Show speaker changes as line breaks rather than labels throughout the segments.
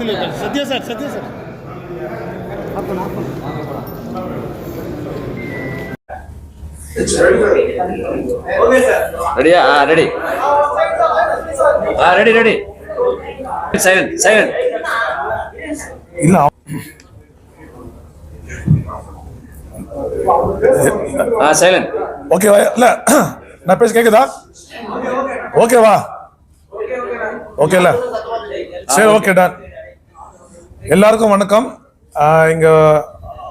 பக்கத்தில் இருக்காரு. Sathya sir Sathya sir.
ரெடியா ஆ ரெடி ஆ ரெடி ரெடி சைலண்ட் சைலண்ட்
இல்ல
ஆ சைலண்ட்
ஓகேவா இல்ல நான் பேச கேக்குதா? ஓகேவா ஓகேல சரி ஓகே டான் எல்லாருக்கும் வணக்கம். இங்கே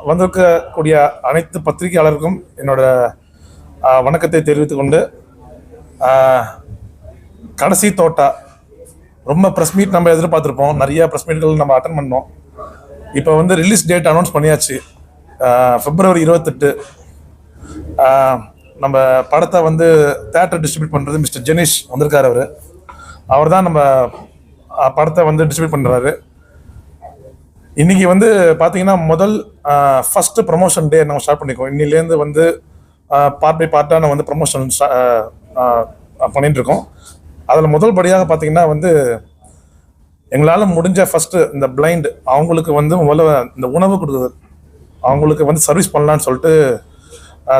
வந்திருக்கக்கூடிய அனைத்து பத்திரிகையாளருக்கும் என்னோட வணக்கத்தை தெரிவித்துக்கொண்டு கடைசி தோட்டா ரொம்ப ப்ரெஸ் மீட் நம்ம எதிர்பார்த்துருப்போம். நிறைய ப்ரெஸ் மீட்கள் நம்ம அட்டன் பண்ணோம். இப்போ வந்து ரிலீஸ் டேட் அனௌன்ஸ் பண்ணியாச்சு. ஃபிப்ரவரி பிப்ரவரி இருபத்தெட்டு. நம்ம படத்தை வந்து தேட்டர் டிஸ்ட்ரிபியூட் பண்ணுறது மிஸ்டர் ஜெனீஷ் வந்திருக்காரு அவர். அவர் தான் நம்ம படத்தை வந்து டிஸ்ட்ரிபியூட் பண்ணுறாரு இன்னைக்கு வந்து பார்த்தீங்கன்னா முதல் ஃபர்ஸ்ட் ப்ரமோஷன் டே நம்ம ஸ்டார்ட் பண்ணிக்கோம் இன்னிலேருந்து வந்து பார்ட் பை பார்ட்டாக நம்ம வந்து ப்ரமோஷன் பண்ணிட்டு இருக்கோம் அதில் முதல் படியாக பார்த்தீங்கன்னா வந்து எங்களால் முடிஞ்ச ஃபஸ்ட்டு இந்த பிளைண்ட் அவங்களுக்கு வந்து முதல்ல இந்த உணவு கொடுக்குறது அவங்களுக்கு வந்து சர்வீஸ் பண்ணலான்னு சொல்லிட்டு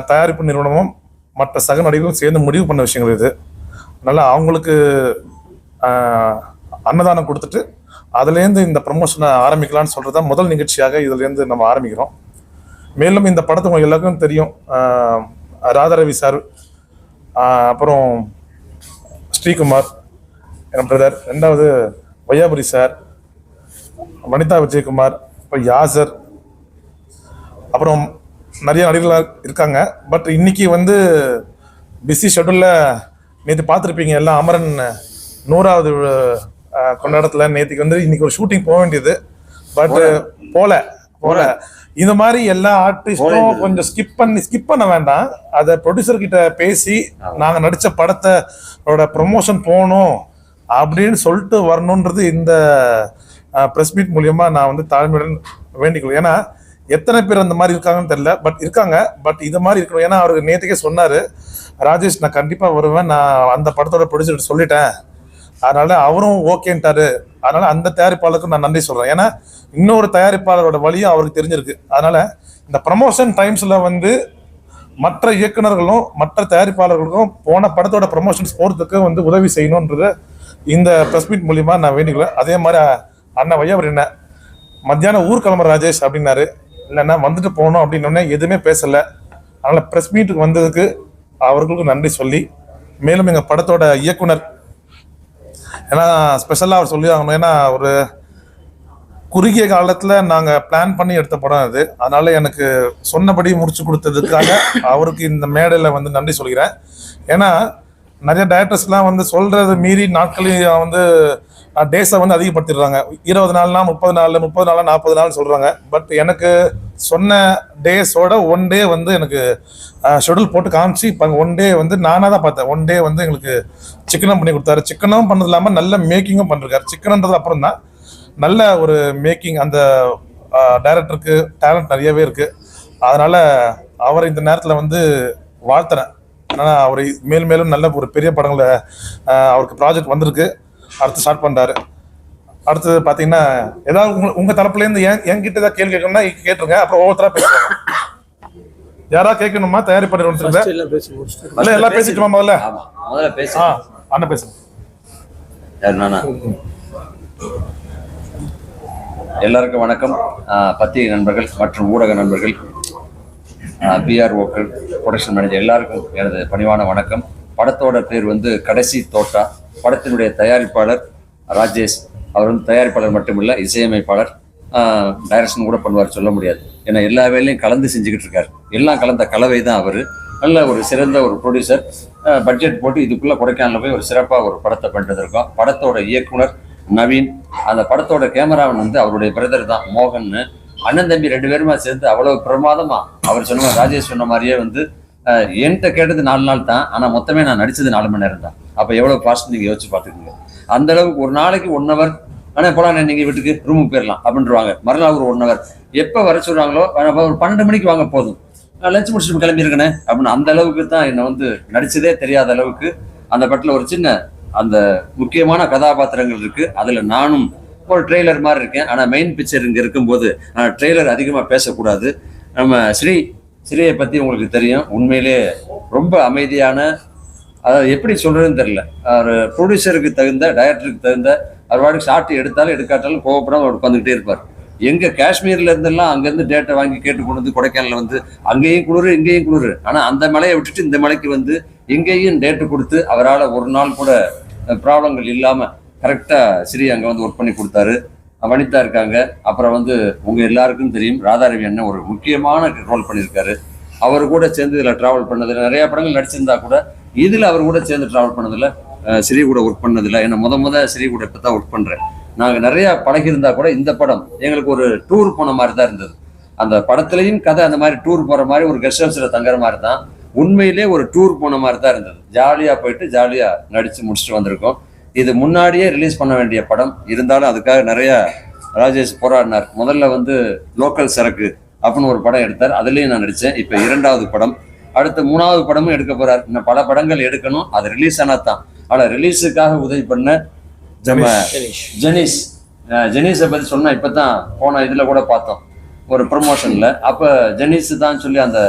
தயாரிப்பு நிறுவனமும் மற்ற சக நடிகர்களும் சேர்ந்து முடிவு பண்ண விஷயங்கள் இது. அதனால் அவங்களுக்கு அன்னதானம் கொடுத்துட்டு அதுலேருந்து இந்த ப்ரமோஷனை ஆரம்பிக்கலாம்னு சொல்கிறது தான் முதல் நிகழ்ச்சியாக இதுலேருந்து நம்ம ஆரம்பிக்கிறோம். மேலும் இந்த படத்தை எல்லாருக்கும் தெரியும். ராதாரவி சார் அப்புறம் ஸ்ரீகுமார் என் பிரதர் ரெண்டாவது வையாபுரி சார் வனிதா விஜயகுமார் இப்போ யாசர் அப்புறம் நிறைய நடிகர்களாக இருக்காங்க. பட் இன்னைக்கு வந்து பிஸி ஷெட்யூலில் நேற்று பார்த்துருப்பீங்க எல்லாம் அமரன் நூறாவது அஹ், கொண்டாட்டத்தில் நேற்றுக்கு வந்து இன்னைக்கு ஒரு ஷூட்டிங் போக வேண்டியது. பட் போல. போல இந்த மாதிரி எல்லா ஆர்டிஸ்டும் கொஞ்சம் ஸ்கிப் பண்ணி ஸ்கிப் பண்ண வேண்டாம். அதை ப்ரொடியூசர் கிட்ட பேசி நாங்க நடிச்ச படத்தோட ப்ரொமோஷன் போகணும் அப்படின்னு சொல்லிட்டு வரணுன்றது இந்த ப்ரெஸ் மீட் மூலியமா நான் வந்து தாழ்மையுடன் வேண்டிக்கொள்ளும் ஏன்னா எத்தனை பேர் அந்த மாதிரி இருக்காங்கன்னு தெரியல. பட் இருக்காங்க. பட் இது மாதிரி இருக்கணும். ஏன்னா அவருக்கு நேற்றுக்கே சொன்னாரு ராஜேஷ் நான் கண்டிப்பா வருவேன். நான் அந்த படத்தோட ப்ரொடியூசர் சொல்லிட்டேன். அதனால அவரும் ஓகேன்ட்டாரு அதனால அந்த தயாரிப்பாளருக்கும் நான் நன்றி சொல்றேன். ஏன்னா இன்னொரு தயாரிப்பாளரோட வழியும் அவருக்கு தெரிஞ்சிருக்கு. அதனால இந்த ப்ரமோஷன் டைம்ஸ்ல வந்து மற்ற இயக்குனர்களும் மற்ற தயாரிப்பாளர்களுக்கும் போன படத்தோட ப்ரமோஷன்ஸ் போறதுக்கு வந்து உதவி செய்யணுன்றத இந்த ப்ரெஸ் மீட் மூலியமா நான் வேண்டிக்கிறேன். அதே மாதிரி அண்ணன் வையவர் என்ன மத்தியானம் ஊர் கிளம்புற ராஜேஷ் அப்படின்னாரு. இல்லைன்னா வந்துட்டு போகணும் அப்படின்னோடனே எதுவுமே பேசல. அதனால ப்ரெஸ் மீட்டுக்கு வந்ததுக்கு அவர்களுக்கும் நன்றி சொல்லி மேலும் எங்க படத்தோட இயக்குனர் ஏன்னா ஸ்பெஷலாக அவர் சொல்லி ஆகணும் ஏன்னா ஒரு குறுகிய காலத்தில் நாங்கள் பிளான் பண்ணி எடுத்த படம் அது. அதனால எனக்கு சொன்னபடி முடிச்சு கொடுத்ததுக்காக அவருக்கு இந்த மேடையில் வந்து நன்றி சொல்கிறேன். ஏன்னா நிறைய டேரக்டர்ஸ்லாம் வந்து சொல்கிறது மீறி நாட்களையும் வந்து டேஸை வந்து அதிகப்படுத்திடுறாங்க. இருபது நாள்னா முப்பது நாள் முப்பது நாள் நாற்பது நாள் சொல்கிறாங்க பட் எனக்கு சொன்ன டேஸோட ஒன் டே வந்து எனக்கு ஷெடியூல் போட்டு காமிச்சு இப்போ ஒன் டே வந்து நானாக தான் பார்த்தேன். ஒன் டே வந்து எங்களுக்கு சிக்கனும் பண்ணி கொடுத்தாரு. சிக்கனும் பண்ணது இல்லாமல் நல்ல மேக்கிங்கும் பண்ணிருக்காரு. சிக்கன்ன்றது அப்புறம் தான் நல்ல ஒரு மேக்கிங் அந்த டைரக்டருக்கு டேலண்ட் நிறையவே இருக்குது அதனால் அவரை இந்த நேரத்தில் வந்து வாழ்த்துறேன். ஆனால் அவர் மேலும் மேலும் நல்ல ஒரு பெரிய படங்களை அவருக்கு ப்ராஜெக்ட் வந்திருக்கு. அடுத்து ஸ்டார்ட் பண்றாரு. அடுத்தது பார்த்தீங்கன்னா ஏதாவது உங்க உங்க தரப்புலேருந்து என் என்கிட்ட ஏதாவது கேள்வி கேட்கணும்னா கேட்டுருங்க. அப்புறம் ஒவ்வொருத்தரா பேசுவாங்க. யாரா கேட்கணுமா?
எல்லாம் பேசி முடிச்சுட்டு
இல்ல எல்லாம் பேசிட்டுமா முதல்ல?
முதல்ல பேச.
ஆ அண்ணன் பேசுங்க
எல்லாருக்கும் வணக்கம். பத்திரிகை நண்பர்கள் மற்றும் ஊடக நண்பர்கள் பிஆர்ஓக்கள் ப்ரொடக்ஷன் மேனேஜர் எல்லாருக்கும் எனது பணிவான வணக்கம். படத்தோட பேர் வந்து கடைசி தோட்டா. படத்தினுடைய தயாரிப்பாளர் ராஜேஷ். அவர் வந்து தயாரிப்பாளர் மட்டுமில்ல இசையமைப்பாளர் டைரக்ஷன் கூட பண்ணுவார் சொல்ல முடியாது. ஏன்னா எல்லா வேலையும் கலந்து செஞ்சுக்கிட்டு இருக்கார். எல்லாம் கலந்த கலவை தான் அவர். நல்ல ஒரு சிறந்த ஒரு ப்ரொடியூசர் பட்ஜெட் போட்டு இதுக்குள்ளே கொடைக்கானலில் போய் ஒரு சிறப்பாக ஒரு படத்தை பண்ணிட்டு படத்தோட இயக்குனர் நவீன். அந்த படத்தோட கேமராமேன் வந்து அவருடைய பிரதர் தான் மோகன்னு. அண்ணன் தம்பி ரெண்டு பேருமா சேர்ந்து அவ்வளோ பிரமாதமாக அவர் சொன்ன ராஜேஷ் சொன்ன மாதிரியே வந்து என்கிட்ட கேட்டது நாலு நாள் தான். ஆனால் மொத்தமே நான் நடிச்சது நாலு மணி நேரம் தான் அப்போ எவ்வளோ ஃபாஸ்ட் நீங்கள் யோசிச்சு பார்த்துக்கோங்க. அந்த அளவுக்கு ஒரு நாளைக்கு ஒன் ஹவர் ஆனால் போலாம் நீங்கள் வீட்டுக்கு ரூமுக்கு போயிடலாம் அப்படின்றவாங்க. மறுநாள் ஒரு ஒன் ஹவர் எப்போ வர சொல்கிறாங்களோ ஒரு பன்னெண்டு மணிக்கு வாங்க போதும். லஞ்ச் முடிச்சுட்டு கிளம்பி அப்படின்னு அந்த அளவுக்கு தான் என்னை வந்து நடிச்சதே தெரியாத அளவுக்கு அந்த படத்தில் ஒரு சின்ன அந்த முக்கியமான கதாபாத்திரங்கள் இருக்கு. அதில் நானும் ஒரு ட்ரெய்லர் மாதிரி இருக்கேன். ஆனால் மெயின் பிக்சர் இங்கே இருக்கும்போது ட்ரெய்லர் அதிகமாக பேசக்கூடாது. நம்ம ஸ்ரீ ஸ்ரீயை பற்றி உங்களுக்கு தெரியும். உண்மையிலே ரொம்ப அமைதியான அதாவது எப்படி சொல்றதுன்னு தெரியல. அவர் ப்ரொடியூசருக்கு தகுந்த டைரக்டருக்கு தகுந்த அவர் வாடகை ஷார்ட் எடுத்தாலும் எடுக்காட்டாலும் கோவப்படாமல் அவர் உட்காந்துக்கிட்டே இருப்பார். எங்கள் காஷ்மீரில் இருந்தெல்லாம் அங்கேருந்து டேட்டை வாங்கி கேட்டு கொண்டு வந்து கொடைக்கானலில் வந்து அங்கேயும் குளிர் இங்கேயும் குளிர். ஆனால் அந்த மலையை விட்டுட்டு இந்த மலைக்கு வந்து இங்கேயும் டேட்டு கொடுத்து அவரால் ஒரு நாள் கூட ப்ராப்ளங்கள் இல்லாமல் கரெக்டாக ஸ்ரீ அங்கே வந்து ஒர்க் பண்ணி கொடுத்தாரு. வனிதா இருக்காங்க. அப்புறம் வந்து உங்கள் எல்லாருக்கும் தெரியும் ராதாரவி அண்ணன் ஒரு முக்கியமான ரோல் பண்ணியிருக்காரு. அவர் கூட சேர்ந்து இதில் ட்ராவல் பண்ணது. நிறையா படங்கள் நடிச்சிருந்தா கூட இதில் அவர் கூட சேர்ந்து ட்ராவல் பண்ணதில்ல அஹ் ஸ்ரீ கூட ஒர்க் பண்ணதில்ல. ஏன்னா முத முத ஸ்ரீ கூட இப்போ தான் ஒர்க் பண்ணுறேன் நாங்கள் நிறையா பழகியிருந்தா கூட இந்த படம் எங்களுக்கு ஒரு டூர் போன மாதிரி தான் இருந்தது. அந்த படத்துலையும் கதை அந்த மாதிரி டூர் போகிற மாதிரி ஒரு கெஸ்ட் ஹவுஸில் தங்குற மாதிரி தான் உண்மையிலே ஒரு டூர் போன மாதிரி தான் இருந்தது. ஜாலியாக போயிட்டு ஜாலியாக நடித்து முடிச்சுட்டு வந்திருக்கோம். இது முன்னாடியே ரிலீஸ் பண்ண வேண்டிய படம். இருந்தாலும் அதுக்காக நிறையா ராஜேஷ் போராடினார். முதல்ல வந்து லோக்கல் சரக்கு அப்படின்னு ஒரு படம் எடுத்தார். அதுலேயும் நான் நடித்தேன் இப்போ இரண்டாவது படம். அடுத்து மூணாவது படமும் எடுக்க போறார். இன்னும் பல படங்கள் எடுக்கணும். அது ரிலீஸ் ஆனா தான் ஆனால் ரிலீஸுக்காக உதவி பண்ண நம்ம ஜெனிஸ் ஜெனிஸை பற்றி சொன்னா இப்பதான் போன இதுல கூட பார்த்தோம். ஒரு ப்ரொமோஷன்ல அப்ப ஜெனிஸ் தான் சொல்லி அந்த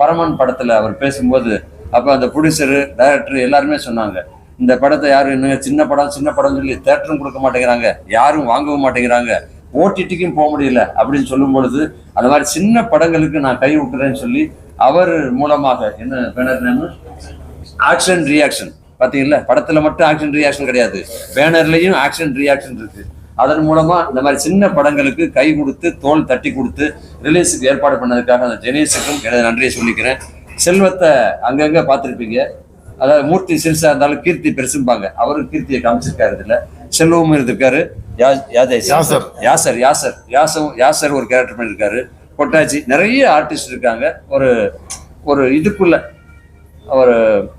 பரமன் படத்துல அவர் பேசும்போது அப்ப அந்த ப்ரொடியூசரு டைரக்டர் எல்லாருமே சொன்னாங்க. இந்த படத்தை யாரும் இன்னும் சின்ன படம் சின்ன படம் சொல்லி தேட்டரும் கொடுக்க மாட்டேங்கிறாங்க. யாரும் வாங்கவும் மாட்டேங்கிறாங்க. ஓடிடிக்கும் போக முடியல அப்படின்னு சொல்லும் பொழுது அந்த மாதிரி சின்ன படங்களுக்கு நான் கை விட்டுறேன்னு சொல்லி அவர் மூலமாக என்ன பேனர் நேம்? ஆக்ஷன் ரியாக்ஷன் பாத்தீங்களா படத்துல மட்டும் ஆக்ஷன் ரியாக்ஷன் கிடையாது. பேனர்லயும் ஆக்ஷன் ரியாக்ஷன் இருக்கு. அதன் மூலமா இந்த மாதிரி சின்ன படங்களுக்கு கை கொடுத்து தோல் தட்டி கொடுத்து ரிலீஸுக்கு ஏற்பாடு பண்ணதுக்காக அந்த ஜெனீஸுக்கும் எனது நன்றியை சொல்லிக்கிறேன். செல்வத்தை அங்கங்க பார்த்துருப்பீங்க. அதாவது மூர்த்தி சிறுசா இருந்தாலும் கீர்த்தி பெருசும்பாங்க. அவரும் கீர்த்தியை காமிச்சிருக்காரு இதுல. செல்வமும் இருந்திருக்காரு.
யாசர்.
யாசர் யாசர். யாசம் யாசர் ஒரு கேரக்டர் பண்ணியிருக்காரு கொட்டாச்சி நிறைய ஆர்டிஸ்ட் இருக்காங்க. ஒரு ஒரு இதுக்குள்ள ஒரு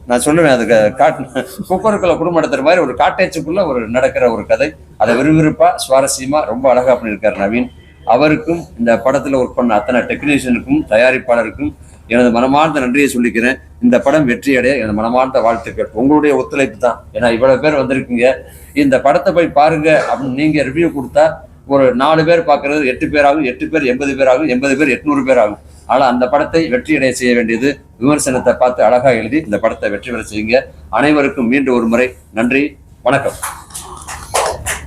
நான் சொல்லுவேன் அதுக்கு காட்டு குக்கருக்குள்ள குடும்பம் நடத்துற மாதிரி ஒரு காட்டேஜுக்குள்ள ஒரு நடக்கிற ஒரு கதை. அதை விறுவிறுப்பா சுவாரஸ்யமா ரொம்ப அழகா பண்ணியிருக்காரு நவீன். அவருக்கும் இந்த படத்துல ஒர்க் பண்ண அத்தனை டெக்னீஷியனுக்கும் தயாரிப்பாளருக்கும் எனது மனமார்ந்த நன்றியை சொல்லிக்கிறேன். இந்த படம் வெற்றி அடைய எனது மனமார்ந்த வாழ்த்துக்கள். உங்களுடைய ஒத்துழைப்பு தான். ஏன்னா இவ்வளவு பேர் வந்திருக்கீங்க. இந்த படத்தை போய் பாருங்க அப்படின்னு நீங்க ரிவ்யூ கொடுத்தா ஒரு நாலு பேர் பார்க்கறது எட்டு பேர் ஆகும் எட்டு பேர் எண்பது பேர் ஆகும் எண்பது பேர் எட்நூறு பேர் ஆகும் ஆனால் அந்த படத்தை வெற்றியடைய செய்ய வேண்டியது விமர்சனத்தை பார்த்து அழகாக எழுதி இந்த படத்தை வெற்றி பெற செய்யுங்க. அனைவருக்கும் மீண்டும் ஒரு முறை நன்றி வணக்கம்.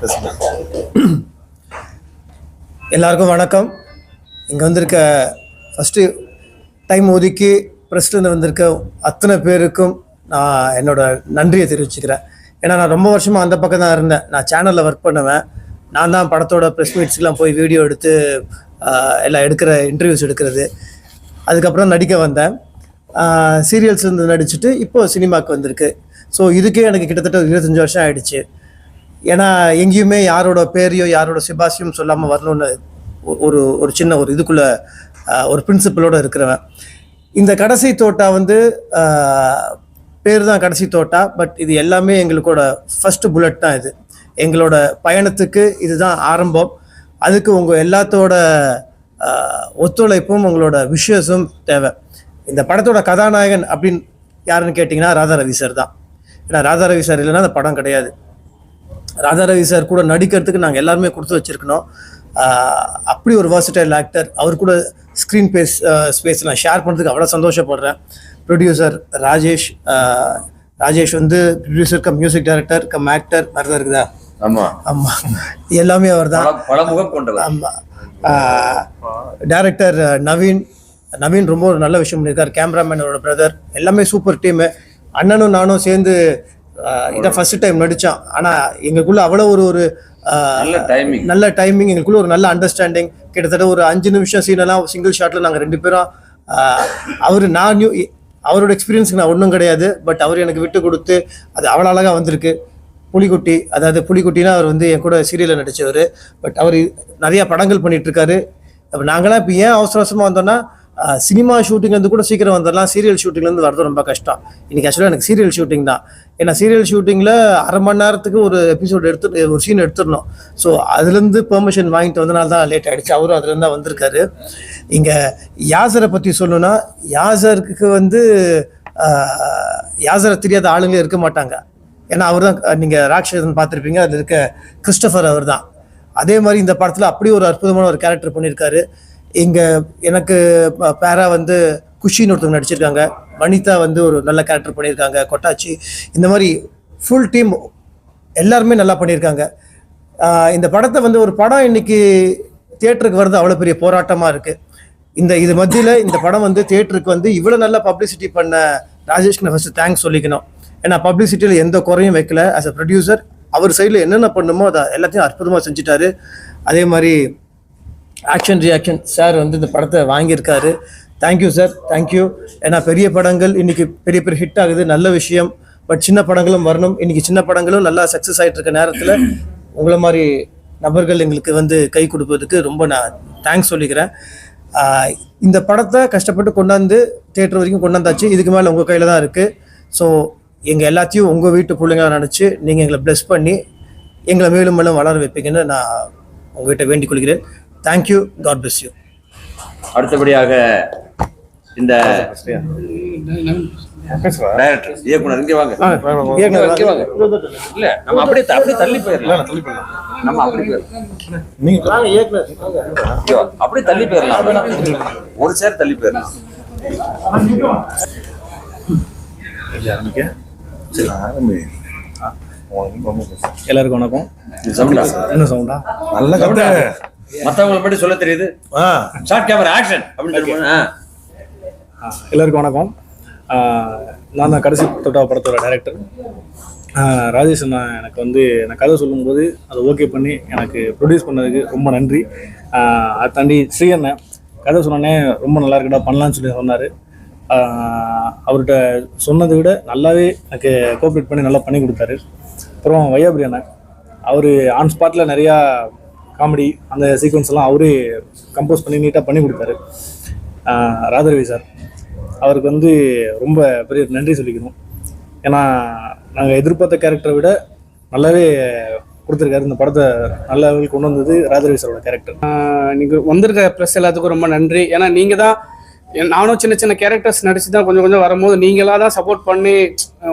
எல்லாருக்கும் வணக்கம். இங்கே வந்திருக்க ஃபஸ்ட்டு டைம் ஒதுக்கி ப்ரெஸ்லேருந்து வந்திருக்க அத்தனை பேருக்கும் நான் என்னோட நன்றியை தெரிவிச்சுக்கிறேன். ஏன்னா நான் ரொம்ப வருஷமாக அந்த பக்கம் தான் இருந்தேன். நான் சேனலில் ஒர்க் பண்ணுவேன். நான் தான் படத்தோட ப்ரெஸ் மீட்ஸ்க்கெலாம் போய் வீடியோ எடுத்து எல்லாம் எடுக்கிற இன்டர்வியூஸ் எடுக்கிறது. அதுக்கப்புறம் நடிக்க வந்தேன். சீரியல்ஸ் இருந்து நடிச்சுட்டு இப்போது சினிமாவுக்கு வந்திருக்கு. ஸோ இதுக்கே எனக்கு கிட்டத்தட்ட ஒரு இருபத்தஞ்சி வருஷம் ஆயிடுச்சு. ஏன்னா எங்கேயுமே யாரோட பேரையோ யாரோட சிபாசியும் சொல்லாமல் வரணும்னு ஒரு ஒரு சின்ன ஒரு இதுக்குள்ளே ஒரு பிரின்சிப்பலோடு இருக்கிறவன். இந்த கடைசி தோட்டா வந்து பேர் தான் கடைசி தோட்டா பட் இது எல்லாமே எங்களுக்கோட ஃபஸ்ட்டு புல்லட் தான் இது. எங்களோட பயணத்துக்கு இதுதான் ஆரம்பம். அதுக்கு உங்கள் எல்லாத்தோட ஒத்துழைப்பும் உங்களோட விஷயஸும் தேவை. இந்த படத்தோட கதாநாயகன் அப்படின்னு யாருன்னு கேட்டிங்கன்னா ராதா ரவி சார் தான். ஏன்னா ராதா ரவி சார் இல்லைன்னா அந்த படம் கிடையாது. ராதா ரவி சார் கூட நடிக்கிறதுக்கு நாங்கள் எல்லாருமே கொடுத்து வச்சிருக்கணும். அப்படி ஒரு வர்சிட்டைல் ஆக்டர் அவர் கூட ஸ்க்ரீன் பேஸ் ஸ்பேஸ் நான் ஷேர் பண்ணுறதுக்கு அவ்வளோ சந்தோஷப்படுறேன். ப்ரொடியூசர் ராஜேஷ் ராஜேஷ் வந்து producer cum music director cum actor மாதிரி தான் இருக்குதா?
ஆமா.
எல்லாமே அவர் தான் ஆமாம் டேரக்டர் நவீன். நவீன் ரொம்ப ஒரு நல்ல விஷயம் பண்ணியிருக்கார் கேமராமேனோட பிரதர் எல்லாமே சூப்பர் டீமு அண்ணனும் நானும் சேர்ந்து இதான் ஃபர்ஸ்ட் டைம் நடித்தோம் ஆனால் எங்களுக்குள்ள அவ்வளோ ஒரு ஒரு
நல்ல டைமிங்
நல்ல டைமிங் எங்களுக்குள்ள ஒரு நல்ல அண்டர்ஸ்டாண்டிங் கிட்டத்தட்ட ஒரு அஞ்சு நிமிஷம் சீனெல்லாம் சிங்கிள் ஷாட்டில் நாங்கள் ரெண்டு பேரும் அவர் நான் நியூ அவரோட எக்ஸ்பீரியன்ஸ்க்கு நான் ஒன்றும் கிடையாது. பட் அவர் எனக்கு விட்டு கொடுத்து அது அவ்வளோ அழகாக வந்திருக்கு. புலிக்குட்டி அதாவது புலிக்குட்டினா அவர் வந்து என் கூட சீரியலில் நடித்தவர் பட் அவர் நிறையா படங்கள் பண்ணிகிட்ருக்காரு அப்போ நாங்களாம் இப்போ ஏன் அவசர அவசரமாக வந்தோம்னா சினிமா ஷூட்டிங்லேருந்து கூட சீக்கிரம் வந்துடலாம் சீரியல் ஷூட்டிங்லேருந்து வரது ரொம்ப கஷ்டம். இன்னைக்கு ஆக்சுவலாக எனக்கு சீரியல் ஷூட்டிங் தான். ஏன்னா சீரியல் ஷூட்டிங்கில் அரை மணி நேரத்துக்கு ஒரு எபிசோடு எடுத்து ஒரு சீன் எடுத்துடணும். ஸோ அதுலேருந்து பெர்மிஷன் வாங்கிட்டு வந்தனால தான் லேட் ஆகிடுச்சு அவரும் அதுலேருந்து தான் வந்திருக்காரு. இங்கே யாசரை பற்றி சொல்லணும்னா யாசருக்கு வந்து யாசரை தெரியாத ஆளுங்களே இருக்க மாட்டாங்க. ஏன்னா அவர் தான் நீங்கள் ராட்சசன் பார்த்துருப்பீங்க அதில் இருக்க கிறிஸ்டபர் அவர் தான் அதே மாதிரி இந்த படத்தில் அப்படி ஒரு அற்புதமான ஒரு கேரக்டர் பண்ணியிருக்காரு. இங்கே எனக்கு பேரா வந்து குஷின்னு ஒருத்தவங்க நடிச்சிருக்காங்க. வனிதா வந்து ஒரு நல்ல கேரக்டர் பண்ணியிருக்காங்க கொட்டாச்சி. இந்த மாதிரி ஃபுல் டீம் எல்லாருமே நல்லா பண்ணியிருக்காங்க. இந்த படத்தை வந்து ஒரு படம் இன்னைக்கு தியேட்டருக்கு வர்றது அவ்வளோ பெரிய போராட்டமாக இருக்குது இந்த இது மத்தியில் இந்த படம் வந்து தியேட்டருக்கு வந்து இவ்வளோ நல்ல பப்ளிசிட்டி பண்ண ராஜேஷ்க்கு நான் ஃபஸ்ட்டு தேங்க்ஸ் சொல்லிக்கணும். ஏன்னா பப்ளிசிட்டியில் எந்த குறையும் வைக்கல. ஆஸ் அ ப்ரொடியூசர் அவர் சைடில் என்னென்ன பண்ணுமோ அதை எல்லாத்தையும் அற்புதமாக செஞ்சுட்டாரு. அதே மாதிரி ஆக்ஷன் ரியாக்ஷன் சார் வந்து இந்த படத்தை வாங்கியிருக்காரு. தேங்க்யூ சார் தேங்க்யூ ஏன்னா பெரிய படங்கள் இன்றைக்கி பெரிய பெரிய ஹிட் ஆகுது. நல்ல விஷயம். பட் சின்ன படங்களும் வரணும். இன்றைக்கி சின்ன படங்களும் நல்லா சக்ஸஸ் ஆகிட்டு இருக்க நேரத்தில் உங்களை மாதிரி நபர்கள் எங்களுக்கு வந்து கை கொடுப்பதுக்கு ரொம்ப நான் தேங்க்ஸ் சொல்லிக்கிறேன். இந்த படத்தை கஷ்டப்பட்டு கொண்டாந்து தேட்டர் வரைக்கும் கொண்டாந்தாச்சு. இதுக்கு மேலே உங்கள் கையில் தான் இருக்குது ஸோ எங்கள் எல்லாத்தையும் உங்கள் வீட்டு பிள்ளைங்க நினச்சி நீங்கள் எங்களை ப்ளெஸ் பண்ணி எங்களை மேலும் மேலும் வளர வைப்பீங்கன்னு நான் உங்ககிட்ட வேண்டிக் கொள்கிறேன். தேங்க்யூ காட் bless யூ
அடுத்தபடியாக இந்த டைரக்டர் இயக்குனர் இங்க வாங்க. இங்க வாங்க. இல்ல நம்ம அப்படியே தள்ளி போயிடலாம். நம்ம அப்படி போயிடலாம். இங்க வா. அப்படியே தள்ளி போயிடலாம். ஒரு சேர் தள்ளி போயிடலாம்.
எல்லாருக்கும் வணக்கம். என்ன சவுண்டா
நல்ல கதை
மத்தவங்களை மட்டும் சொல்ல தெரியுது.
ஆ.
ஷார்ட் கேமரா ஆக்ஷன் அப்படின்னு.
எல்லாருக்கும் வணக்கம். நான் தான் கடைசி தொட்டா படத்தோட டைரக்டர் ராஜேஷ் அண்ணா எனக்கு வந்து நான் கதை சொல்லும்போது அதை ஓகே பண்ணி எனக்கு ப்ரொடியூஸ் பண்ணதுக்கு ரொம்ப நன்றி. அதை தாண்டி ஸ்ரீ அண்ணன் கதை சொன்னோடனே ரொம்ப நல்லா இருக்குடா பண்ணலான்னு சொல்லி சொன்னார். அவர்கிட்ட சொன்னதை விட நல்லாவே எனக்கு கோஆப்ரேட் பண்ணி நல்லா பண்ணி கொடுத்தாரு. அப்புறம் வையாபுரி அவர் ஆன் ஸ்பாட்டில் நிறையா காமெடி அந்த சீக்வன்ஸ் எல்லாம் அவரே கம்போஸ் பண்ணி நீட்டாக பண்ணி கொடுத்தாரு. ராதரவி சார் அவருக்கு வந்து ரொம்ப பெரிய நன்றி சொல்லிக்கணும். ஏன்னா நாங்கள் எதிர்பார்த்த கேரக்டரை விட நல்லாவே கொடுத்துருக்காரு. இந்த படத்தை நல்ல கொண்டு வந்தது ராதரவி சாரோட கேரக்டர்
நீங்கள் வந்திருக்க ப்ரெஸ் எல்லாத்துக்கும் ரொம்ப நன்றி. ஏன்னா நீங்கள் தான் நானும் சின்ன சின்ன கேரக்டர்ஸ் நடிச்சு தான் கொஞ்சம் கொஞ்சம் வரும்போது நீங்களாக தான் சப்போர்ட் பண்ணி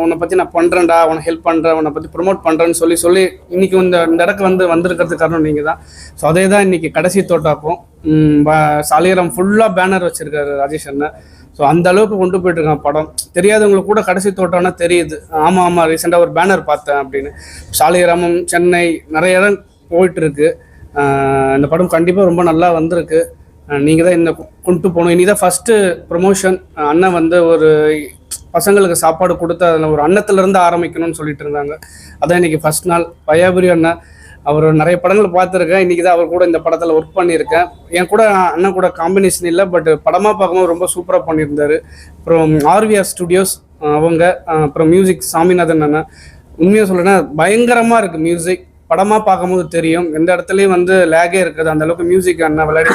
உன்னை பற்றி நான் பண்ணுறேன்டா உன்னை ஹெல்ப் பண்ணுறேன் உன்னை பற்றி ப்ரொமோட் பண்ணுறேன்னு சொல்லி சொல்லி இன்னைக்கு இந்த இந்த இடத்துக்கு வந்து வந்திருக்கிறது காரணம் நீங்கள் தான் ஸோ அதே தான் இன்னைக்கு கடைசி தோட்டாக்கும். உம் ப- ஃபுல்லாக பேனர் வச்சிருக்காரு ராஜேஷ் அண்ணன் ஸோ அந்த அளவுக்கு கொண்டு போயிட்டு இருக்கான் படம். தெரியாதவங்களுக்கு கூட கடைசி தோட்டம்னா தெரியுது. ஆமாம் ஆமாம் ரீசெண்டாக ஒரு பேனர் பார்த்தேன் அப்படின்னு. சாலிகிராமம் சென்னை நிறைய இடம் போயிட்டு இருக்கு இந்த படம் கண்டிப்பாக ரொம்ப நல்லா வந்திருக்கு. நீங்கள் தான் என்ன கொண்டு போகணும். இனி தான் ஃபஸ்ட்டு ப்ரொமோஷன் அண்ணன் வந்து ஒரு பசங்களுக்கு சாப்பாடு கொடுத்து அதில் ஒரு அன்னத்துலேருந்து ஆரம்பிக்கணும்னு சொல்லிட்டு இருந்தாங்க. அதான் இன்னைக்கு ஃபர்ஸ்ட் நாள். பயாபுரி அண்ணன் அவர் நிறைய படங்கள் பார்த்துருக்கேன். இன்றைக்கி தான் அவர் கூட இந்த படத்தில் ஒர்க் பண்ணியிருக்கேன். என் கூட அண்ணன் கூட காம்பினேஷன் இல்லை பட் படமாக பார்க்கும்போது ரொம்ப சூப்பராக பண்ணியிருந்தாரு. அப்புறம் ஆர்விஆர் ஸ்டுடியோஸ் அவங்க அப்புறம் மியூசிக் சாமிநாதன் அண்ணன். உண்மையாக சொல்லுன்னா பயங்கரமாக இருக்குது மியூசிக் படமாக பார்க்கும்போது தெரியும். எந்த இடத்துலையும் வந்து லேகே இருக்குது. அந்த அளவுக்கு மியூசிக் அண்ணன் விளையாடி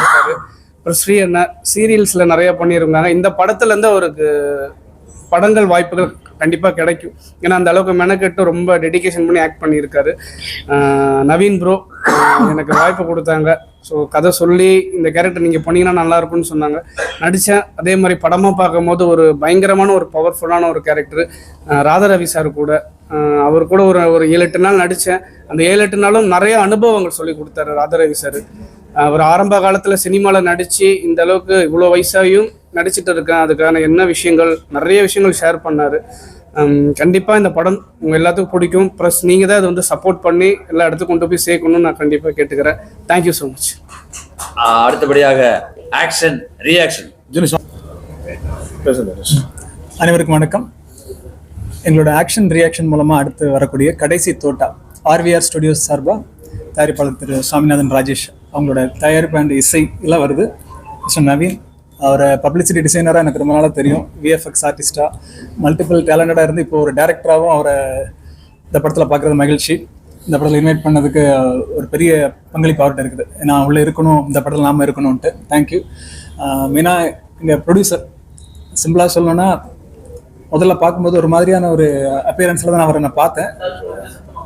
ஒரு அப்புறம் ஸ்ரீ அண்ணன் சீரியல்ஸில் நிறைய பண்ணியிருந்தாங்க. இந்த படத்துலேருந்து அவருக்கு படங்கள் வாய்ப்புகள் கண்டிப்பாக கிடைக்கும். ஏன்னா அந்த அளவுக்கு மெனக்கெட்டு ரொம்ப டெடிகேஷன் பண்ணி ஆக்ட் பண்ணியிருக்காரு. நவீன் ப்ரோ எனக்கு வாய்ப்பு கொடுத்தாங்க. ஸோ கதை சொல்லி இந்த கேரக்டர் நீங்கள் பண்ணீங்கன்னா நல்லா இருக்கும்னு சொன்னாங்க. நடித்தேன் அதே மாதிரி படமாக பார்க்கும்போது ஒரு பயங்கரமான ஒரு பவர்ஃபுல்லான ஒரு கேரக்டர் ராதாரவி சார் கூட. அவர் கூட ஒரு ஒரு ஏழு எட்டு நாள் நடித்தேன் அந்த ஏழு எட்டு நாளும் நிறைய அனுபவங்கள் சொல்லி கொடுத்தாரு ராதாரவி சார் அவர் ஆரம்ப காலத்தில் சினிமாவில் நடித்து இந்த அளவுக்கு இவ்வளோ வயசாகியும் நடிச்சிட்டு இருக்கேன். அதுக்கான என்ன விஷயங்கள்? நிறைய விஷயங்கள் ஷேர் பண்ணார். கண்டிப்பாக இந்த படம் உங்கள் எல்லாத்துக்கும் பிடிக்கும். ப்ளஸ் நீங்கள் தான் அதை வந்து சப்போர்ட் பண்ணி எல்லா இடத்துக்கும் கொண்டு போய் சேர்க்கணும்னு நான் கண்டிப்பாக கேட்டுக்கிறேன். தேங்க்யூ ஸோ மச்
அடுத்தபடியாக ஆக்ஷன் ரியாக்ஷன்
அனைவருக்கும் வணக்கம். எங்களோட ஆக்ஷன் ரியாக்ஷன் மூலமாக அடுத்து வரக்கூடிய கடைசி தோட்டா ஆர்விஆர் ஸ்டுடியோஸ் சார்பாக தயாரிப்பாளர் திரு சுவாமிநாதன் ராஜேஷ். அவங்களோட தயாரிப்பு அண்ட் இசை எல்லாம் வருது. ஸோ நவீன் அவரை பப்ளிசிட்டி டிசைனராக எனக்கு ரொம்ப நாளாக தெரியும். விஎஃப்எக்ஸ் ஆர்டிஸ்டாக மல்டிபிள் டேலண்டடாக இருந்து இப்போ ஒரு டேரக்டராகவும் அவரை இந்த படத்தில் பார்க்குறது மகிழ்ச்சி. இந்த படத்தில் இன்வைட் பண்ணதுக்கு ஒரு பெரிய பங்களிப்பு அவர்கிட்ட இருக்குது. நான் உள்ளே இருக்கணும் இந்த படத்தில் நாம இருக்கணும்ன்ட்டு. தேங்க்யூ மெயினாக எங்கள் ப்ரொடியூசர் சிம்பிளாக சொல்லணும்னா முதல்ல பார்க்கும்போது ஒரு மாதிரியான ஒரு அப்பியரன்ஸில் தான் நான் அவரை நான் பார்த்தேன்.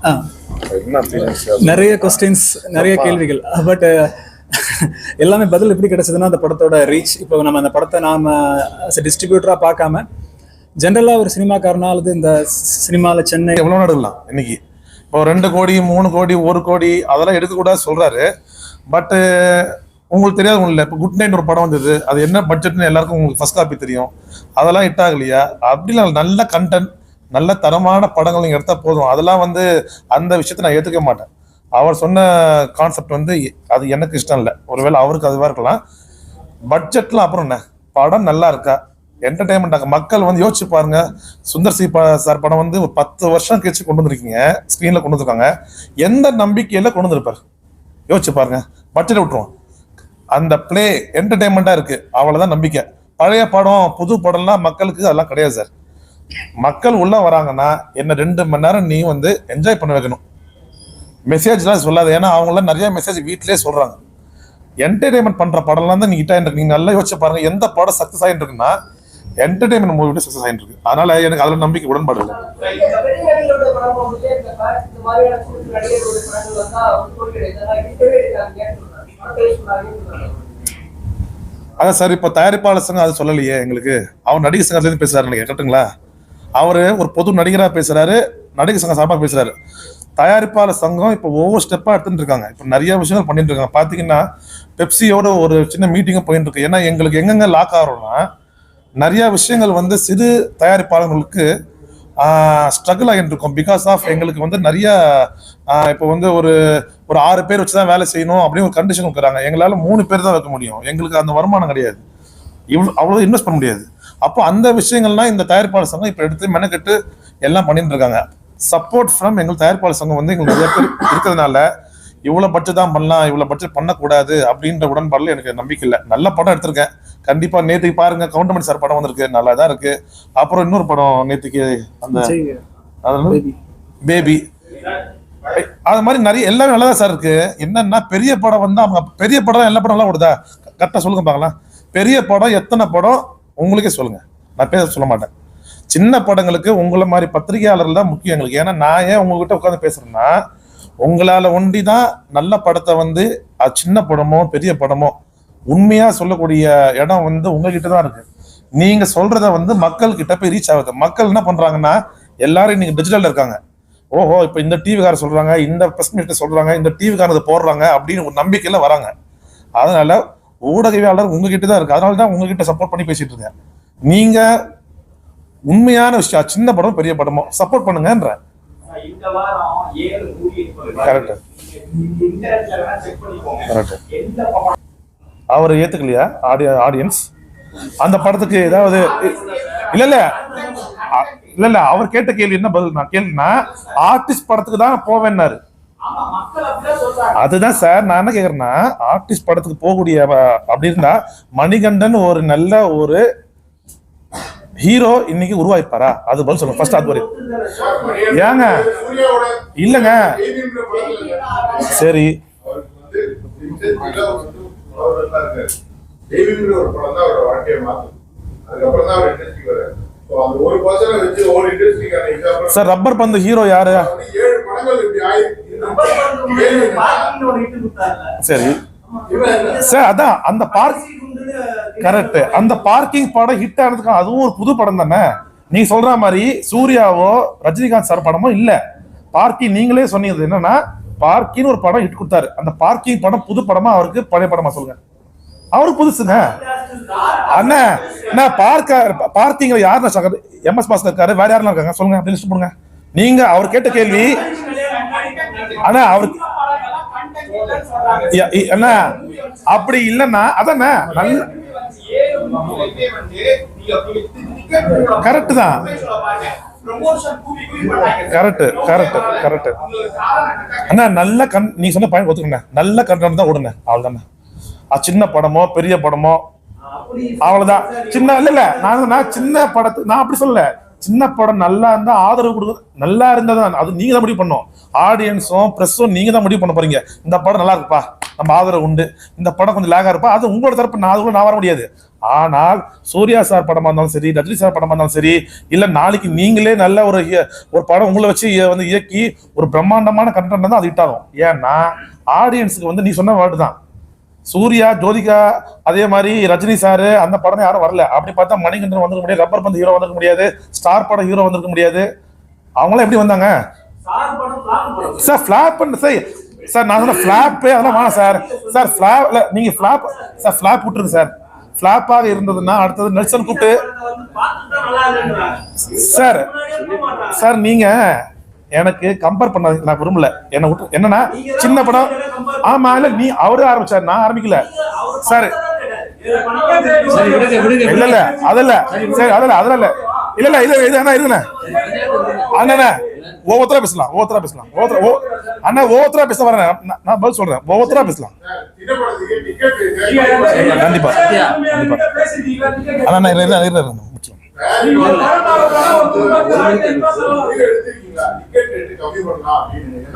ஆ நிறைய கொஸ்டின்ஸ் நிறைய கேள்விகள். பட் எல்லாமே பதில் எப்படி கிடைச்சதுன்னா அந்த படத்தோட ரீச் இப்போ நம்ம அந்த படத்தை நாம டிஸ்ட்ரிபியூட்டராக பார்க்காம ஜென்ரலாக ஒரு சினிமாக்காரனா அல்லது இந்த சினிமாவில் சென்னை
எவ்வளோ நடக்கலாம் இன்னைக்கு? இப்போ ரெண்டு கோடி மூணு கோடி ஒரு கோடி அதெல்லாம் எடுக்கக்கூடாது சொல்றாரு. பட்டு உங்களுக்கு தெரியாது ஒன்றும் இல்லை. இப்போ குட் நைட் ஒரு படம் வந்தது. அது என்ன பட்ஜெட்னு எல்லாருக்கும் உங்களுக்கு ஃபர்ஸ்ட் காப்பி தெரியும். அதெல்லாம் ஹிட் ஆகலையா? அப்படிலாம் நல்ல கண்டென்ட் நல்ல தரமான படங்கள் நீங்கள் எடுத்தால் போதும். அதெல்லாம் வந்து அந்த விஷயத்தை நான் ஏற்றுக்க மாட்டேன். அவர் சொன்ன கான்செப்ட் வந்து அது எனக்கு இஷ்டம் இல்லை. ஒருவேளை அவருக்கு அதுவாக இருக்கலாம். பட்ஜெட்லாம் அப்புறம் என்ன? படம் நல்லா இருக்கா? என்டர்டைன்மெண்ட் மக்கள் வந்து யோசிச்சு பாருங்க. சுந்தர் சி சார் படம் வந்து ஒரு பத்து வருஷம் கழிச்சு கொண்டு வந்திருக்கீங்க. ஸ்க்ரீனில் கொண்டு வந்திருக்காங்க. எந்த நம்பிக்கையில் கொண்டு வந்திருப்பார்? யோசிச்சு பாருங்க. பட்ஜெட் விட்டுருவோம். அந்த ப்ளே என்டர்டைன்மெண்ட்டாக இருக்குது அவ்வளோதான் நம்பிக்கை. பழைய படம் புது படம்லாம் மக்களுக்கு அதெல்லாம் கிடையாது சார். மக்கள் உள்ள வராங்கன்னா என்ன ரெண்டு மணி நேரம் நீ வந்து என்ஜாய் பண்ண வைக்கணும். மெசேஜ்லாம் சொல்லாது. ஏன்னா அவங்களாம் நிறைய மெசேஜ் வீட்டிலே சொல்றாங்க. என்டர்டைன்மெண்ட் பண்ற படம்லாம் தான் நீ ஹிட் ஆயிட்டு நீங்க நல்லா யோசிச்சு பாருங்க எந்த படம் சக்சஸ் ஆயிட்டு இருக்குன்னா என்டர்டைன்மெண்ட் மூவி சக்சஸ் ஆயிட்டு இருக்கு. அதனால எனக்கு அதுல நம்பிக்கை உடன்பாடு இல்லை. அதான் சார் இப்போ தயாரிப்பாளர் சங்கம் அது சொல்லலையே எங்களுக்கு. அவன் நடிகர் சங்கத்துலேருந்து பேசுறாரு நீங்க கரெக்டுங்களா அவர் ஒரு பொது நடிகராக பேசுறாரு நடிகர் சங்கம் சார்பாக பேசுறாரு. தயாரிப்பாளர் சங்கம் இப்போ ஒவ்வொரு ஸ்டெப்பாக எடுத்துட்டு இருக்காங்க. இப்போ நிறைய விஷயங்கள் பண்ணிட்டு இருக்காங்க. பார்த்தீங்கன்னா பெப்சியோட ஒரு சின்ன மீட்டிங்கும் போயிட்டு இருக்கு. ஏன்னா எங்களுக்கு எங்கெங்க லாக் ஆகிறோம்னா நிறைய விஷயங்கள் வந்து சிறு தயாரிப்பாளர்களுக்கு ஸ்ட்ரகிள் ஆகிட்டு இருக்கும். பிகாஸ் ஆஃப் எங்களுக்கு வந்து நிறைய இப்போ வந்து ஒரு ஒரு ஆறு பேர் வச்சு தான் வேலை செய்யணும் அப்படின்னு ஒரு கண்டிஷன் கொடுக்குறாங்க. எங்களால் மூணு பேர் தான் வைக்க முடியும். எங்களுக்கு அந்த வருமானம் கிடையாது. இவ்வளோ அவ்வளோ இன்வெஸ்ட் பண்ண முடியாது. அப்போ அந்த விஷயங்கள்லாம் இந்த தயாரிப்பாளர் சங்கம் இப்போ எடுத்து மெனக்கெட்டு எல்லாம் பண்ணிட்டு இருக்காங்க. சப்போர்ட் ஃப்ரம் எங்கள் தயாரிப்பாளர் சங்கம் வந்து எங்களுக்கு நிறைய பேர் இருக்கிறதுனால இவ்வளோ பட்ஜெட் தான் பண்ணலாம் இவ்வளோ பட்ஜெட் பண்ணக்கூடாது அப்படின்ற உடன்பாடுல எனக்கு நம்பிக்கை இல்லை. நல்ல படம் எடுத்திருக்கேன். கண்டிப்பாக நேற்றுக்கு பாருங்க கவுண்டமணி சார் படம் வந்திருக்கு. நல்லா தான் இருக்கு. அப்புறம் இன்னொரு படம் நேற்றுக்கு அந்த பேபி அது மாதிரி நிறைய எல்லாமே நல்லா தான் சார் இருக்கு. என்னன்னா பெரிய படம் வந்து அவங்க பெரிய படம் எல்லா படம் எல்லாம் ஓடுதா கரெக்டாக சொல்லுங்க பார்க்கலாம் பெரிய படம் எத்தனை படம்? உங்களுக்கே சொல்லுங்க. நான் பேச சொல்ல மாட்டேன். சின்ன படங்களுக்கு உங்களை மாதிரி பத்திரிகையாளர்கள் தான் முக்கியம் எங்களுக்கு. ஏன்னா நான் ஏன் உங்ககிட்ட உட்காந்து பேசுறேன்னா உங்களால ஒண்டி தான் நல்ல படத்தை வந்து அது சின்ன படமோ பெரிய படமோ உண்மையா சொல்லக்கூடிய இடம் வந்து உங்ககிட்ட தான் இருக்கு. நீங்க சொல்றத வந்து மக்கள் கிட்ட போய் ரீச் ஆகுது. மக்கள் என்ன பண்றாங்கன்னா எல்லாரும் இன்னைக்கு டிஜிட்டல்ல இருக்காங்க. ஓஹோ இப்போ இந்த டிவிக்காரர் சொல்றாங்க இந்த பிரஸ் மீட்ட சொல்றாங்க இந்த டிவிக்காரது போடுறாங்க அப்படின்னு ஒரு நம்பிக்கையில வராங்க. அதனால ஊடகவியாளர் உங்ககிட்ட தான் இருக்கு. அதனால தான் உங்ககிட்ட சப்போர்ட் பண்ணி பேசிட்டு இருக்கேன். நீங்க உண்மையான விஷயம் சின்ன படம் பெரிய படமோ சப்போர்ட் பண்ணுங்கன்ற. கரெக்ட் கரெக்ட் அவர் ஏத்துக்கலையா? ஆடிய ஆடியன்ஸ் அந்த படத்துக்கு ஏதாவது இல்ல இல்ல. இல்ல இல்ல. அவர் கேட்ட கேள்வி என்ன பதில்? நான் கேள்வினா ஆர்டிஸ்ட் படத்துக்கு தான் போவேன்னாரு. அதுதான் சார் நான் என்ன கேக்குறேன்னா ஆர்டிஸ்ட் படத்துக்கு போகக்கூடிய அப்படி இருந்தா மணிகண்டன் ஒரு நல்ல ஒரு ஹீரோ இன்னைக்கு உருவாயிருப்பாரா அது பதில் சொல்லுங்க ஃபர்ஸ்ட் அது வரையும் ஏங்க இல்லைங்க சரி
ஒரு படம் தான் அவரோட வாழ்க்கையை மாத்தும் அதுக்கப்புறம் தான் அவர் இண்டஸ்ட்ரிக்கு வர்றாரு
சார் ரப்பர் பந்து ஹீரோ யாரு? சரி. சார் அதான் அந்த பார்க் கரெக்ட் அந்த பார்க்கிங் படம் ஹிட் ஆனதுக்கு அதுவும் ஒரு புது படம் தானே? நீ சொல்ற மாதிரி சூர்யாவோ ரஜினிகாந்த் சார் படமோ இல்ல. பார்க்கிங் நீங்களே சொன்னீங்க. என்னன்னா பார்க்கிங் ஒரு படம் ஹிட் கொடுத்தாரு. அந்த பார்க்கிங் படம் புது படமா அவருக்கு பழைய படமா சொல்லுங்க. அவருக்கு புதுசுங்க. அண்ணா என்ன பார்க்க பார்த்தீங்க யாருன்னா சார் எம் எஸ் இருக்காரு வேற யாரெல்லாம் இருக்காங்க? சொல்லுங்க அப்படி லிஸ்ட் போடுங்க. நீங்க அவர் கேட்ட கேள்வி அண்ணா அவருக்கு என்ன அண்ணா அப்படி இல்லைன்னா அதானே நல்ல கரெக்ட் தான். கரெக்ட் கரெக்ட் கரெக்ட் அண்ணா நல்ல கண் நீ சொன்ன பயன் ஒத்துக்கண்ணே நல்ல கண்டனம் தான் விடுங்க அவ்வளவுதானே. அது சின்ன படமோ பெரிய படமோ? அவ்வளவுதான். சின்ன இல்ல இல்ல நான் நான் சின்ன படத்து நான் அப்படி சொல்லல. சின்ன படம் நல்லா இருந்தா ஆதரவு கொடுக்க நல்லா இருந்தா தான் அது நீங்க தான் முடிவு பண்ணும் ஆடியன்ஸும் ப்ரெஸ்ஸும் நீங்க தான் முடிவு பண்ண போறீங்க. இந்த படம் நல்லா இருக்குப்பா நம்ம ஆதரவு உண்டு. இந்த படம் கொஞ்சம் லேகா இருப்பா அது உங்களோட தரப்பு நான் அதுக்குள்ள நான் வர முடியாது. ஆனால் சூர்யா சார் படமா இருந்தாலும் சரி ரஜினி சார் படமா இருந்தாலும் சரி இல்ல நாளைக்கு நீங்களே நல்ல ஒரு ஒரு படம் உங்களை வச்சு வந்து இயக்கி ஒரு பிரம்மாண்டமான கண்டென்ட் தான் அது ஹிட் ஆகும். ஏன்னா ஆடியன்ஸுக்கு வந்து நீ சொன்ன வேர்டு தான். சூர்யா ஜோதிகா அதே மாதிரி ரஜினி சாரு அந்த படம் யாரும் வரல. அப்படி பார்த்தா மணிகண்டன் வந்திருக்க முடியாது ரப்பர் பந்து ஹீரோ வந்திருக்க முடியாது ஸ்டார் படம் ஹீரோ வந்திருக்க முடியாது. அவங்களாம் எப்படி வந்தாங்க?
சார்
ஃபிளாப் பண்ண சார் சார் நான் சொன்ன ஃபிளாப்பே அதெல்லாம் வேணாம் சார் சார் ஃபிளாப் இல்ல நீங்க ஃபிளாப் சார் ஃபிளாப் விட்டுருங்க சார் ஃபிளாப்பாக இருந்ததுன்னா அடுத்தது நெல்சன் கூப்பிட்டு சார் சார் நீங்க எனக்கு கம்பேர் பண்ணாதீங்க நான் விரும்பல. என்ன விட்டு என்னன்னா சின்ன படம். ஆமா இல்ல நீ அவரே ஆரம்பிச்சார் நான் ஆரம்பிக்கல. சார். இல்ல இல்ல அதல்ல. சரி அதல்ல அதல்ல. இல்ல இல்ல இல்ல இது இது அண்ணா இருங்கண்ணே அண்ணா ஒவ்வொருத்தரா பேசலாம் ஒவ்வொருத்தரா பேசலாம் ஒவ்வொருத்தர ஓ அண்ணா ஒவ்வொருத்தரா பேச வரேன். நான் நான் பதில் சொல்றேன் ஒவ்வொருத்தரா பேசலாம்.
சின்ன படத்துக்கு டிக்கெட்
கண்டிப்பா அண்ணா நான் இருங்க.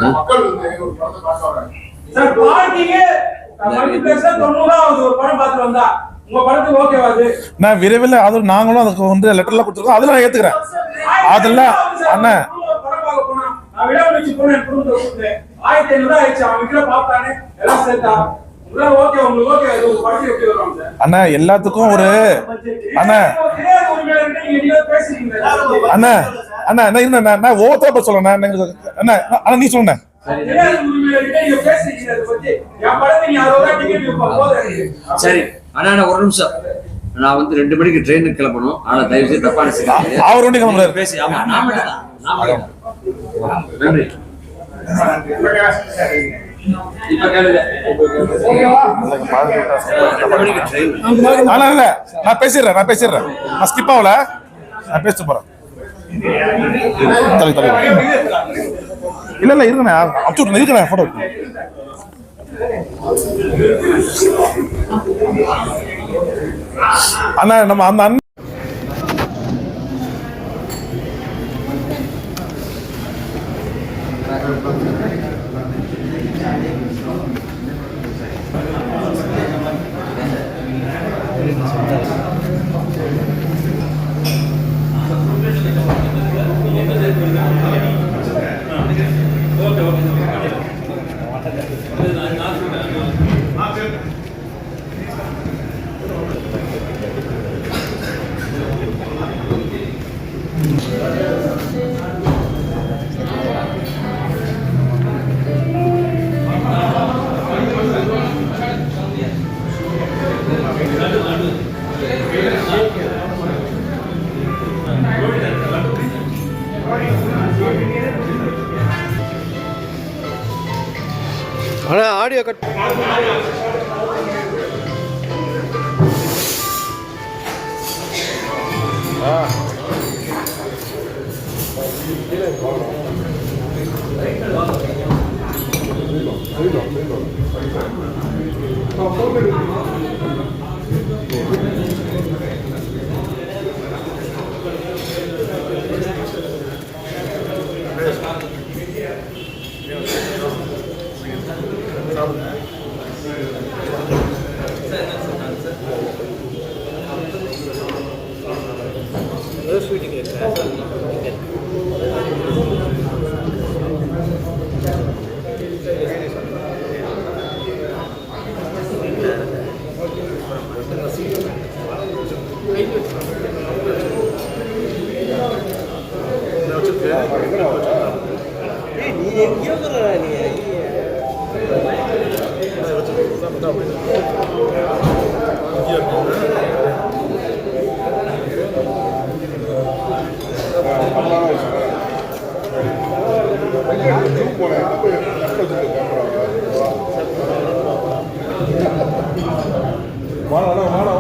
மக்கள் வந்து ஒரு படத்தை பார்க்க வராங்க
சார் பார்ட்டிக்கு மல்டிபிளெக்ஸ்ல தொண்ணூறு ஆகுது ஒரு படம் பார்த்துட்டு வந்தா உங்க படத்துக்கு ஓகேவா அது?
நான் விரைவில் அது நாங்களும் அதுக்கு வந்து லெட்டர்லாம் கொடுத்துருக்கோம். அதெல்லாம் நான் ஏத்துக்கிறேன். அதெல்லாம் அண்ணா.
படம் பார்க்க போனா நான் விடாமச்சு போனேன் என் குடும்பத்தை கூப்பிட்டு ஆயிரத்தி ஐநூறு ஆயிடுச்சு. அவன் கிட்ட பார்த்தானே எல்லாம் சேர்த்தா உங்களுக்கு ஓகே உங்களுக்கு ஓகே அது உங்க படத்துக்கு எப்படி வரும் சார்
அண்ணா எல்லாத்துக்கும் ஒரு அண்ணா. அண்ணா அண்ணா என்ன இருங்க நான் ஒவ்வொருத்தரா சொல்றேன் அண்ணா அண்ணா நீ சொல்லுண்ணே
சரி அண்ணா அண்ணா, ஒரு நிமிஷம். நான் வந்து ரெண்டு மணிக்கு ட்ரெயினுக்கு கிளம்பணும். ஆனா தயவு செய்து தப்பா நினைச்சுக்காதீங்க.
அவர் ஒண்டி கிளம்புறாரு.
பேசி ஆமா. நன்றி.
இல்ல நான் பேசிடுறேன் நான் பேசிடுறேன். நான் ஸ்கிப் ஆகல. நான் பேசிட்டு போறேன். தலை தலை இல்ல இல்ல இருங்கண்ணே அப்சூட் இருக்கண்ணே போட்டோ அண்ணா நம்ம அந்த
another வாடா வாடா